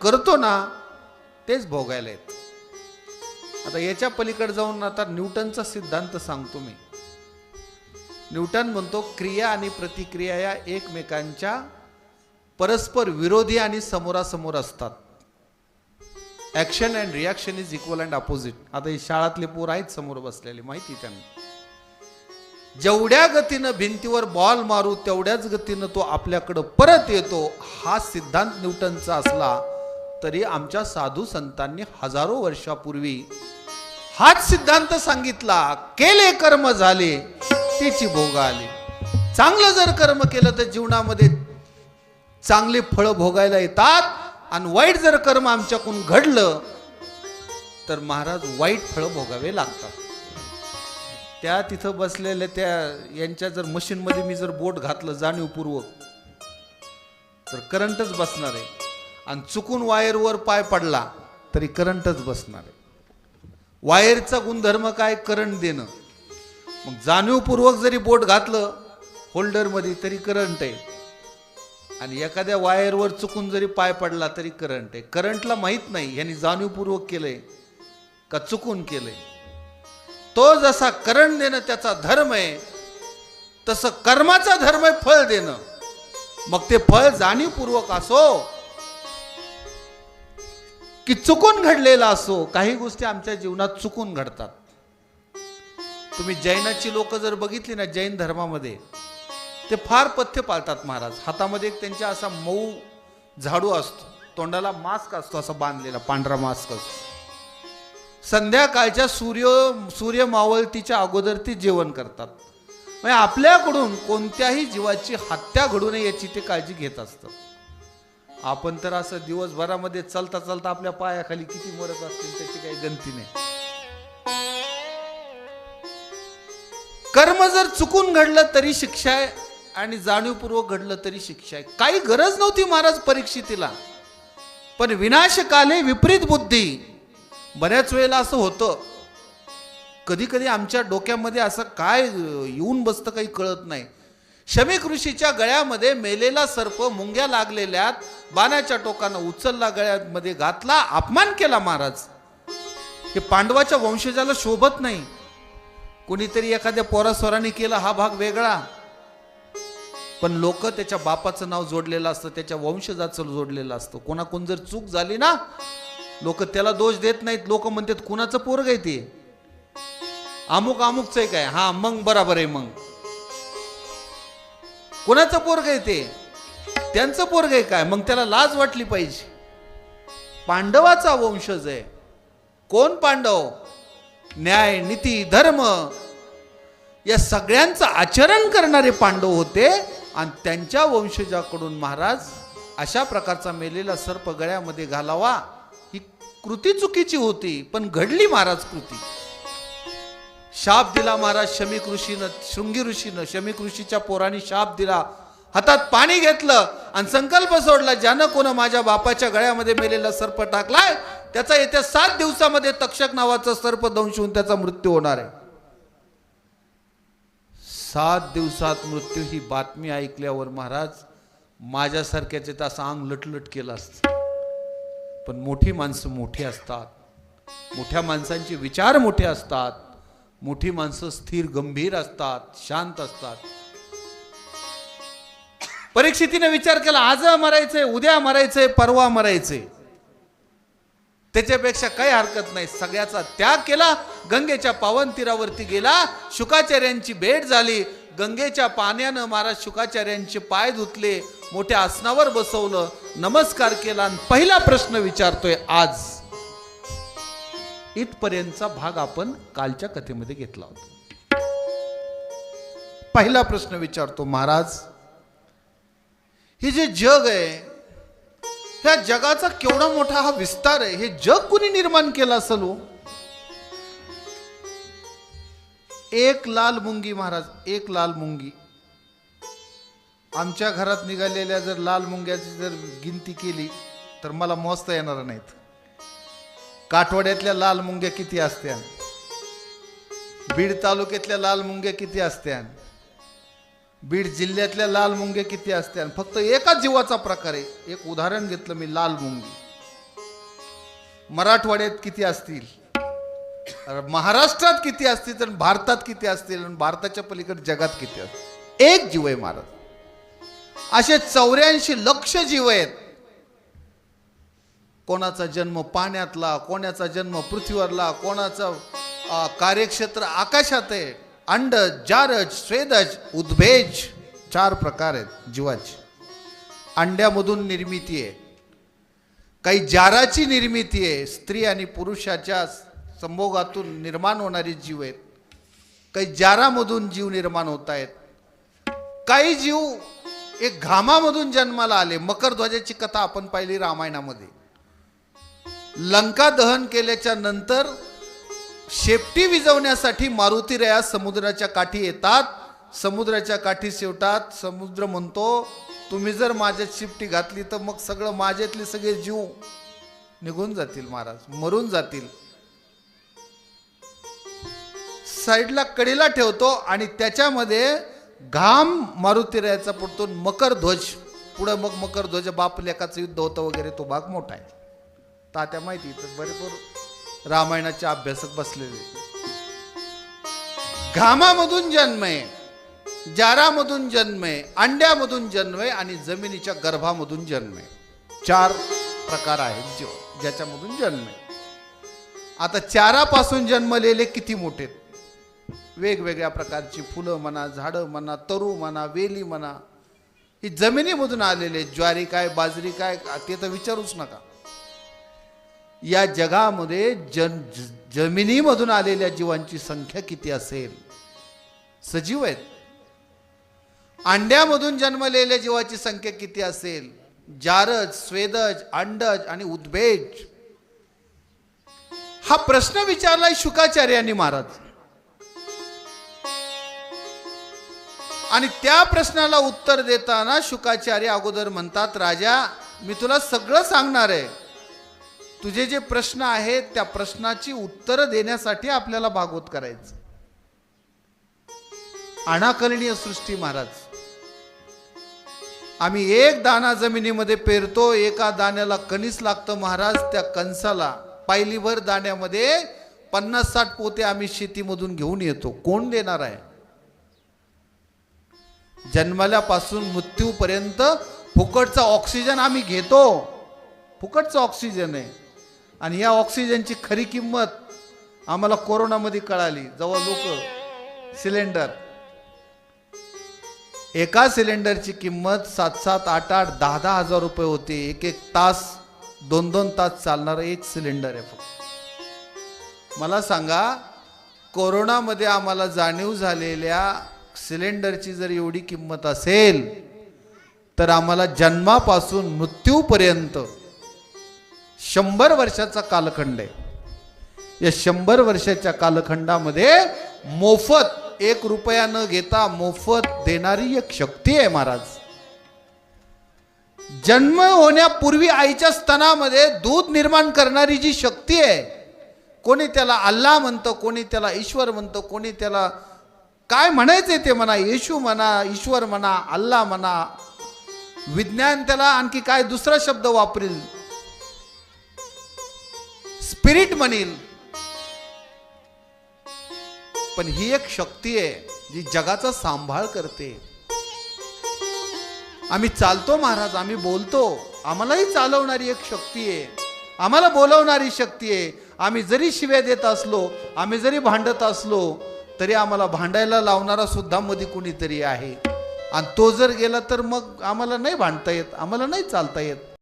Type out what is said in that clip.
करतो ना तेच भोगायला येत. आता याच्या पलीकडे जाऊन आता न्यूटनचा सिद्धांत सांगतो मी. न्यूटन म्हणतो क्रिया आणि प्रतिक्रिया या एकमेकांच्या परस्पर विरोधी आणि समोरासमोर असतात. Action and reaction is equal and opposite आता हे शाळातले पोर आहेत समोर बसलेले माहिती त्यांना. जेवढ्या गतीनं भिंतीवर बॉल मारू तेवढ्याच गतीनं तो आपल्याकडं परत येतो हा सिद्धांत न्यूटनचा असला तरी आमच्या साधू संतांनी हजारो वर्षापूर्वी हाच सिद्धांत सांगितला केले कर्म झाले त्याची भोग आले. चांगलं जर कर्म केलं तर जीवनामध्ये चांगली फळं भोगायला येतात आणि वाईट जर कर्म आमच्याकडून घडलं तर महाराज वाईट फळं भोगावे लागतात. त्या तिथं बसलेल्या त्या यांच्या जर मशीनमध्ये मी जर बोट घातलं जाणीवपूर्वक तर करंटच बसणार आहे. आणि चुकून वायरवर पाय पडला तरी करंटच बसणार आहे. वायरचा गुणधर्म काय? करंट देणं. मग जाणीवपूर्वक जरी बोट घातलं होल्डरमध्ये तरी करंट आहे. आणि एखाद्या वायरवर चुकून जरी पाय पडला तरी करंट आहे. करंटला माहीत नाही यांनी जाणीवपूर्वक केलंय का चुकून केलंय. तो जसा करंट देणं त्याचा धर्म आहे तसं कर्माचा धर्म आहे फळ देणं. मग ते फळ जाणीवपूर्वक असो की चुकून घडलेला असो काही गोष्टी आमच्या जीवनात चुकून घडतात. तुम्ही जैनाची लोक जर बघितली ना जैन धर्मामध्ये ते फार पथ्य पाळतात महाराज. हातामध्ये एक त्यांच्या असा मऊ झाडू असतो. तोंडाला मास्क असतो असा बांधलेला पांढरा मास्क असतो. संध्याकाळच्या सूर्य सूर्य मावळतीच्या अगोदर ती जेवण करतात. म्हणजे आपल्याकडून कोणत्याही जीवाची हत्या घडू नये याची ते काळजी घेत असतात. आपण तर असं दिवसभरामध्ये चालता चालता आपल्या पायाखाली किती मरत असतील त्याची काही गंती नाही. कर्म जर चुकून घडलं तरी शिक्षा आहे आणि जाणीवपूर्वक घडलं तरी शिक्षा आहे. काही गरज नव्हती महाराज परीक्षितीला. पण विनाशकाले विपरीत बुद्धी. बऱ्याच वेळेला असं होतं. कधी कधी आमच्या डोक्यामध्ये असं काय येऊन बसतं काही कळत नाही. शमीक ऋषीच्या गळ्यामध्ये मेलेला सर्प मुंग्या लागलेल्या बाण्याच्या टोकानं उचलला गळ्यामध्ये घातला अपमान केला महाराज. हे पांडवाच्या वंशजाला शोभत नाही. कोणीतरी एखाद्या पोरास्वराने केला हा भाग वेगळा. पण लोक त्याच्या बापाचं नाव जोडलेलं असतं त्याच्या वंशजाचं जोडलेलं असतं. कोणाकोण जर चूक झाली ना लोक त्याला दोष देत नाहीत. लोक म्हणतात कुणाचं पोरग आहे ते? अमुक अमुकच आहे. काय हा मग बराबर आहे मग. कोणाचं पोरग आहे ते? त्यांचं पोरग आहे काय? मग त्याला लाज वाटली पाहिजे. पांडवाचा वंशज आहे. कोण पांडव? न्याय नीती धर्म. या सगळ्यांचं आचरण करणारे पांडव होते आणि त्यांच्या वंशजाकडून महाराज अशा प्रकारचा मेलेला सर्प गळ्यामध्ये घालावा. ही कृती चुकीची होती पण घडली महाराज कृती. शाप दिला महाराज शमीक ऋषीनं शृंगी ऋषीनं शमीक ऋषीच्या पोराने शाप दिला. हातात पाणी घेतलं आणि संकल्प सोडला ज्यानं कोण माझ्या बापाच्या गळ्यामध्ये मेलेला सर्प टाकलाय त्याचा येत्या सात दिवसामध्ये तक्षक नावाचा सर्प दंश होऊन त्याचा मृत्यू होणार आहे. सात दिवसात मृत्यू ही बातमी ऐकल्यावर महाराज माझ्यासारख्याचे तर अंग लटलट केलं असतं. पण मोठी माणसं मोठी असतात. मोठ्या माणसांचे विचार मोठे असतात. मोठी माणसं स्थिर गंभीर असतात शांत असतात. परीक्षितीने विचार केला आज मरायचंय उद्या मरायचंय परवा मरायचंय. त्याच्यापेक्षा काही हरकत नाही. सगळ्याचा त्याग केला गंगेच्या पावन तीरावरती गेला शुकाचार्यांची भेट झाली. गंगेच्या पाण्यानं महाराज शुकाचार्यांचे पाय धुतले मोठ्या आसनावर बसवलं नमस्कार केला. आणि पहिला प्रश्न विचारतोय आज. इथपर्यंतचा भाग आपण कालच्या कथेमध्ये घेतला होता. पहिला प्रश्न विचारतो महाराज हे जे जग आहे ह्या जगाचा केवढा मोठा हा विस्तार आहे हे जग कुणी निर्माण केला असेल हो? एक लाल मुंगी महाराज एक लाल मुंगी. आमच्या घरात निघालेल्या जर लाल मुंग्याची जर गिनती केली तर मला मोजता येणार नाहीत. काठवाड्यातल्या लाल मुंग्या किती असत्या बीड तालुक्यातल्या लाल मुंग्या किती असत्या बीड जिल्ह्यातल्या लाल मुंगे किती असत्या फक्त एकाच जीवाचा प्रकार आहे. एक उदाहरण घेतलं मी लाल मुंगी. मराठवाड्यात किती असतील? महाराष्ट्रात किती असतील तर भारतात किती असतील आणि भारताच्या पलीकडे जगात किती असतील? एक जीव आहे महाराज. असे चौऱ्याऐंशी लक्ष जीव आहेत. कोणाचा जन्म पाण्यातला कोणाचा जन्म पृथ्वीवरला कोणाचा कार्यक्षेत्र आकाशात आहे. अंडज जारज स्वेदज उद्भेज चार प्रकार आहेत जीवाचे. अंड्यामधून निर्मिती आहे. काही जाराची निर्मिती आहे. स्त्री आणि पुरुषाच्या संभोगातून निर्माण होणारे जीव आहेत. काही जारामधून जीव निर्माण होत आहेत. काही जीव एक घामामधून जन्माला आले. मकर ध्वजाची कथा आपण पाहिली रामायणामध्ये. लंका दहन केल्याच्यानंतर शेपटी विजवण्यासाठी मारुती रया समुद्राच्या काठी येतात. समुद्राच्या काठी शेवटात समुद्र म्हणतो तुम्ही जर माझ्यात शिपटी घातली तर मग सगळं माझ्यातले सगळे जीव निघून जातील महाराज मरून जातील. साईडला कडेला ठेवतो आणि त्याच्यामध्ये घाम मारुती रयाचा पडतो मकर ध्वज पुढं मग मकर ध्वज बाप लेखाचं युद्ध होतं वगैरे तो भाग मोठा आहे. तात्या माहिती तर भरपूर रामायणाचे अभ्यासक बसलेले. घामामधून जन्म आहे जारामधून जन्म आहे अंड्यामधून जन्म आहे आणि जमिनीच्या गर्भामधून जन्म. आहे चार प्रकार आहेत जीव ज्याच्यामधून जन्म. आहे आता चारापासून जन्मलेले किती मोठे आहेत? वेगवेगळ्या प्रकारची फुलं म्हणा झाडं म्हणा तरू म्हणा वेली म्हणा ही जमिनीमधून आलेले ज्वारी काय बाजरी काय ते तर विचारूच नका. या जगामध्ये जन जमिनीमधून आलेल्या जीवांची संख्या किती असेल? सजीव आहेत. अंड्यामधून जन्मलेल्या जीवाची संख्या किती असेल? जारज स्वेदज अंडज आणि उद्भेज. हा प्रश्न विचारलाय शुकाचार्यांनी महाराज. आणि त्या प्रश्नाला उत्तर देताना शुकाचार्य अगोदर म्हणतात राजा मी तुला सगळं सांगणार आहे. तुझे जे प्रश्न आहेत त्या प्रश्नाची उत्तरं देण्यासाठी आपल्याला भागवत करायचं. अनाकलनीय सृष्टी महाराज. आम्ही एक दाना जमिनीमध्ये पेरतो एका दाण्याला कणीस लागतं महाराज त्या कणसाला पायलीभर दाण्यामध्ये पन्नास साठ पोते आम्ही शेतीमधून घेऊन येतो. कोण देणार आहे? जन्मल्यापासून मृत्यूपर्यंत फुकटचा ऑक्सिजन आम्ही घेतो. फुकटचा ऑक्सिजन आहे. आणि या ऑक्सिजनची खरी किंमत आम्हाला कोरोनामध्ये कळाली. जेव्हा लोक सिलेंडर. एका सिलेंडरची किंमत सात सात आठ आठ दहा दहा हजार रुपये होती. एक एक तास दोन दोन तास चालणारं एक सिलेंडर आहे फक्त. मला सांगा कोरोनामध्ये आम्हाला जाणीव झालेल्या सिलेंडरची जर एवढी किंमत असेल तर आम्हाला जन्मापासून मृत्यूपर्यंत शंभर वर्षाचा कालखंड आहे. या शंभर वर्षाच्या कालखंडामध्ये मोफत एक रुपया न घेता मोफत देणारी एक शक्ती आहे महाराज. जन्म होण्यापूर्वी आईच्या स्तनामध्ये दूध निर्माण करणारी जी शक्ती आहे कोणी त्याला अल्लाह म्हणतं कोणी त्याला ईश्वर म्हणतं कोणी त्याला काय म्हणायचंय ते म्हणा येशू म्हणा ईश्वर म्हणा अल्ला म्हणा विज्ञान त्याला आणखी काय दुसरा शब्द वापरेल? स्पिरिट म्हणील पण ही एक शक्ती आहे जी जगाचा सांभाळ करते. आम्ही चालतो महाराज आम्ही बोलतो. आम्हालाही चालवणारी एक शक्ती आहे. आम्हाला बोलवणारी शक्ती आहे. आम्ही जरी शिव्या देत असलो आम्ही जरी भांडत असलो तरी आम्हाला भांडायला लावणारा सुद्धा मध्ये कुणीतरी आहे. आणि तो जर गेला तर मग आम्हाला नाही भांडता येत आम्हाला नाही चालता येत.